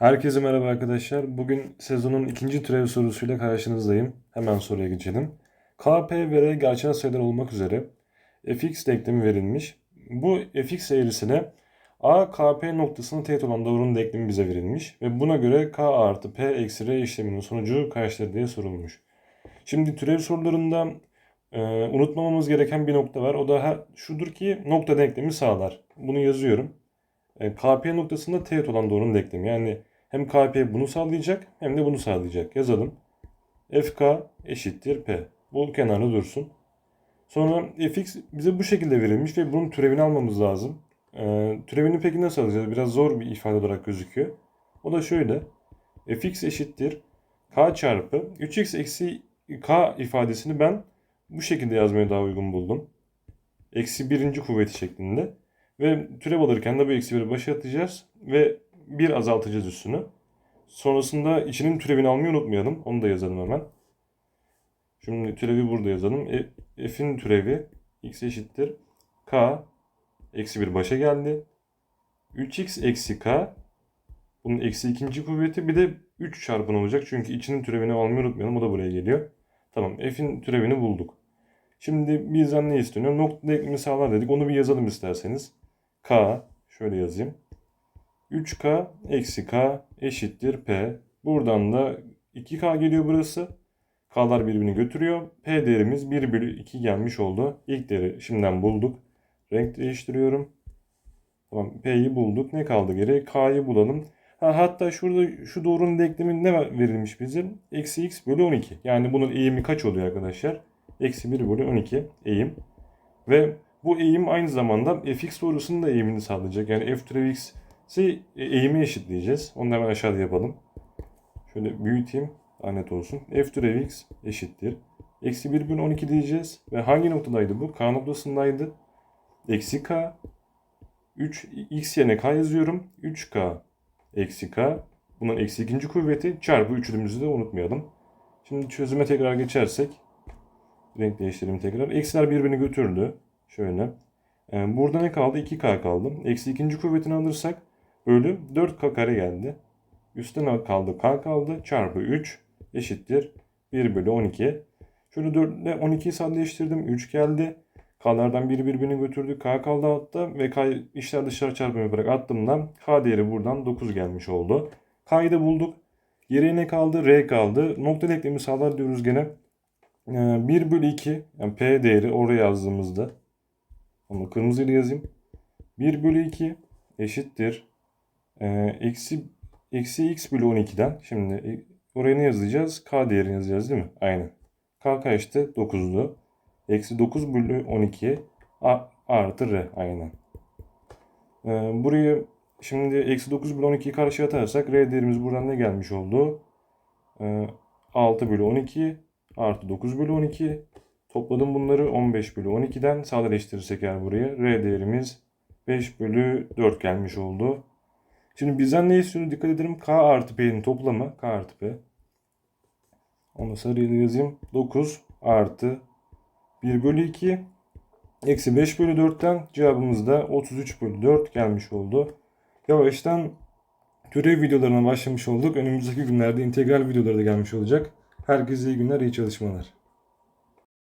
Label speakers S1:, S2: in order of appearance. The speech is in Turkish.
S1: Herkese merhaba arkadaşlar. Bugün sezonun ikinci türev sorusuyla karşınızdayım. Hemen soruya geçelim. K, P ve R gerçel sayılar olmak üzere fx denklemi verilmiş. Bu fx eğrisine a, k, p noktasına teğet olan doğrunun denklemi bize verilmiş. Ve buna göre k artı p eksi r işleminin sonucu kaçtır diye sorulmuş. Şimdi türev sorularında e, unutmamamız gereken bir nokta var. O da ha- şudur ki nokta denklemi sağlar. Bunu yazıyorum. E, KP noktasında teğet olan doğrunun denklemi. Yani hem KP bunu sağlayacak hem de bunu sağlayacak. Yazalım. FK eşittir P. Bu kenarda dursun. Sonra fx bize bu şekilde verilmiş ve bunun türevini almamız lazım. E, türevini peki nasıl alacağız? Biraz zor bir ifade olarak gözüküyor. O da şöyle. fx eşittir k çarpı 3x eksi k ifadesini ben bu şekilde yazmaya daha uygun buldum. Eksi birinci kuvveti şeklinde. Ve türev alırken de bu eksi 1'i başa atacağız ve 1 azaltacağız üstünü. Sonrasında içinin türevini almayı unutmayalım. Onu da yazalım hemen. Şimdi türevi burada yazalım. E, f'in türevi x eşittir. k eksi 1 başa geldi. 3x eksi k bunun eksi ikinci kuvveti bir de 3 çarpın olacak. Çünkü içinin türevini almayı unutmayalım. O da buraya geliyor. Tamam f'in türevini bulduk. Şimdi bizden ne isteniyor? Nokta denklemi sağlar dedik. Onu bir yazalım isterseniz. K şöyle yazayım. 3K eksi K eşittir P. Buradan da 2K geliyor burası. K'lar birbirini götürüyor. P değerimiz 1 bölü 2 gelmiş oldu. İlk değeri şimdiden bulduk. Renk değiştiriyorum. Tamam P'yi bulduk. Ne kaldı geriye? K'yı bulalım. Ha, hatta şurada şu doğrunun denklemi ne verilmiş bizim? Eksi x bölü 12. Yani bunun eğimi kaç oluyor arkadaşlar? Eksi 1 bölü 12 eğim. Ve bu eğim aynı zamanda fx doğrusunun da eğimini sağlayacak. Yani f türev x'i eğimi eşitleyeceğiz. Onu hemen aşağıda yapalım. Şöyle büyüteyim. Daha net olsun. f türev x eşittir. Eksi 1 bölü 12 diyeceğiz. Ve hangi noktadaydı bu? K noktasındaydı. Eksi k. 3 x yerine k yazıyorum. 3k eksi k. Bunun eksi ikinci kuvveti çarpı üçlümüzü de unutmayalım. Şimdi çözüme tekrar geçersek. Renk değiştirelim tekrar. Eksiler birbirini götürdü. Şöyle. Ee, burada ne kaldı? 2k kaldı. Eksi ikinci kuvvetini alırsak bölü 4k kare geldi. Üstte kaldı? k kaldı. Çarpı 3 eşittir 1 bölü 12. Şöyle 4 ile 12'yi sadeleştirdim. 3 geldi. K'lardan biri birbirini götürdü. K kaldı altta ve K işler dışarı çarpımı yaparak attığımda K değeri buradan 9 gelmiş oldu. K'yı da bulduk. Geriye ne kaldı? R kaldı. Nokta denklemi sağlar diyoruz gene. 1 bölü 2 yani P değeri oraya yazdığımızda onu kırmızıyla yazayım. 1 bölü 2 eşittir. Ee, eksi, eksi x bölü 12'den. Şimdi e, oraya ne yazacağız? K değerini yazacağız değil mi? Aynen. K kaçtı? 9'du. Eksi 9 bölü 12 a, artı r. Aynen. Ee, buraya şimdi eksi 9 bölü 12'yi karşıya atarsak r değerimiz buradan ne gelmiş oldu? Ee, 6 bölü 12 artı 9 bölü 12. Topladım bunları 15 bölü 12'den sadeleştirirsek eğer buraya R değerimiz 5 bölü 4 gelmiş oldu. Şimdi bizden ne istiyor? Dikkat edelim. K artı P'nin toplamı. K artı P. Onu sarıyla yazayım. 9 artı 1 bölü 2. Eksi 5 bölü 4'ten cevabımız da 33 bölü 4 gelmiş oldu. Yavaştan türev videolarına başlamış olduk. Önümüzdeki günlerde integral videoları da gelmiş olacak. Herkese iyi günler, iyi çalışmalar.